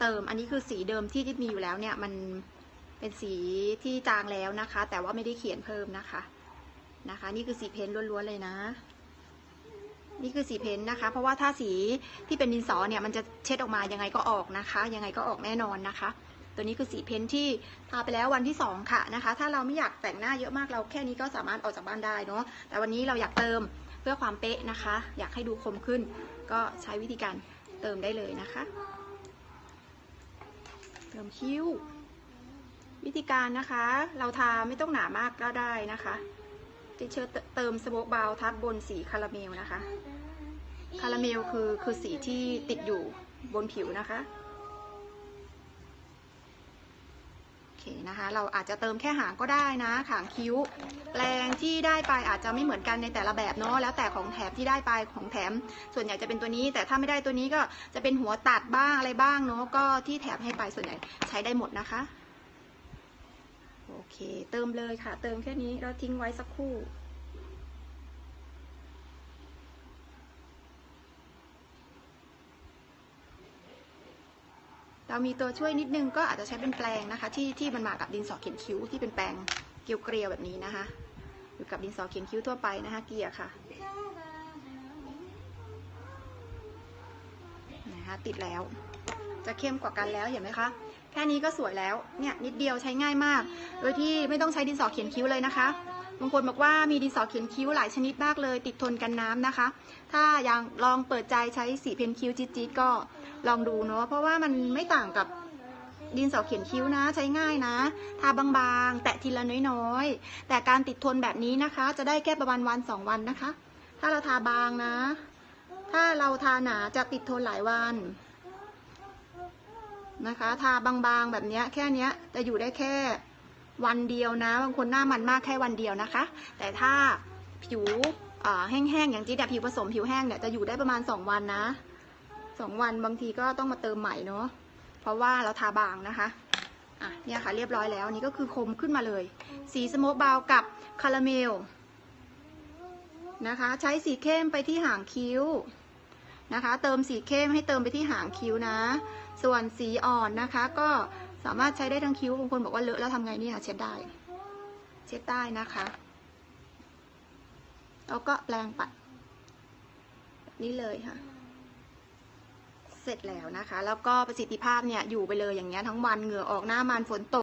เติม อันนี้คือสีเดิมที่ที่มีอยู่แล้วเนี่ยมันเป็นสีที่จางแล้วนะคะ แต่ว่าไม่ได้เขียนเพิ่มนะคะนะคะ นี่คือสีเพ้นท์ล้วนๆเลยนะ นี่คือสีเพ้นท์นะคะ เพราะว่าถ้าสีที่เป็นดินสอเนี่ยมันจะเช็ดออกมายังไงก็ออกนะคะ ยังไงก็ออกแน่นอนนะคะ ตัวนี้คือสีเพ้นท์ที่ทาไปแล้ววันที่สองค่ะนะคะ ถ้าเราไม่อยากแต่งหน้าเยอะมากเราแค่นี้ก็สามารถออกจากบ้านได้เนาะแต่วันนี้เราอยากเติมเพื่อความเป๊ะนะคะ อยากให้ดูคมขึ้น ก็ใช้วิธีการเติมได้เลยนะคะ เติมคิ้ว วิธีการนะคะ เราทาไม่ต้องหนามากก็ได้นะคะจะเชิญเติมสโมกบาวทับบนสีคาราเมลนะคะ คาราเมลคือคือสีที่ติดอยู่บนผิวนะคะ โอเค นะคะ เราอาจจะเติมแค่หางก็ได้นะหางคิ้ว แรงที่ได้ไปอาจจะไม่เหมือนกันในแต่ละแบบเนาะ แล้วแต่ของแถมที่ได้ไปของแถม ส่วนใหญ่จะเป็นตัวนี้ แต่ถ้าไม่ได้ตัวนี้ก็จะเป็นหัวตัดบ้างอะไรบ้างเนาะ ก็ที่แถมให้ไปส่วนใหญ่ใช้ได้หมดนะคะ โอเค เติมเลยค่ะ เติมแค่นี้แล้วทิ้งไว้สักครู่ เรามีตัวช่วยนิดนึงก็อาจจะใช้เป็นแปลงนะคะ ที่ที่มันมากับดินสอเขียนคิ้วที่เป็นแปลงเกลียวๆแบบนี้นะคะอยู่กับดินสอเขียนคิ้วทั่วไปนะคะ เกลี่ยค่ะนะคะติดแล้ว จะเข้มกว่ากันแล้วเห็นไหมคะแค่นี้ก็สวยแล้วเนี่ยนิดเดียวใช้ง่ายมาก โดยที่ไม่ต้องใช้ดินสอเขียนคิ้วเลยนะคะ บางคนบอกว่ามีดินสอเขียนคิ้วหลายชนิดมากเลย ติดทนกันน้ำนะคะ ถ้ายังลองเปิดใจใช้สีเพนคิ้วจี๊ดๆก็ลองดูเนาะเพราะว่ามันไม่ต่างกับดินสอเขียนคิ้วนะใช้ง่ายนะ ทาบางๆ แตะทีละน้อยๆ แต่การติดทนแบบนี้นะคะ จะได้แค่ประมาณวันสองวันนะคะ ถ้าเราทาบางนะ ถ้าเราทาหนาจะติดทนหลายวันนะคะ ทาบางๆแบบนี้แค่เนี้ยจะอยู่ได้แค่ วันเดียวนะ บางคนหน้ามันมากแค่วันเดียวนะคะ แต่ถ้าผิวแห้งๆ อย่างจี๊ดอะผิวผสมผิวแห้งเนี่ยจะอยู่ได้ประมาณสองวันนะสองวันบางทีก็ต้องมาเติมใหม่เนาะ เพราะว่าเราทาบางนะคะอะเนี่ยค่ะเรียบร้อยแล้วนนี่ก็คือคมขึ้นมาเลย สีสโมกบาวกับคาราเมลนะคะ ใช้สีเข้มไปที่หางคิ้วนะคะ เติมสีเข้มให้เติมไปที่หางคิ้วนะ ส่วนสีอ่อนนะคะก็ สามารถใช้ได้ทั้งคิ้วบางคนบอกว่าเลอะแล้วทำไงนี่ยเช็ดได้ เช็ดได้นะคะ แล้วก็แปรงปัด นี่เลยค่ะ เสร็จแล้วนะคะ แล้วก็ประสิทธิภาพเนี่ยอยู่ไปเลยอย่างเงี้ยทั้งวันเหงื่อออกหน้ามันฝนตก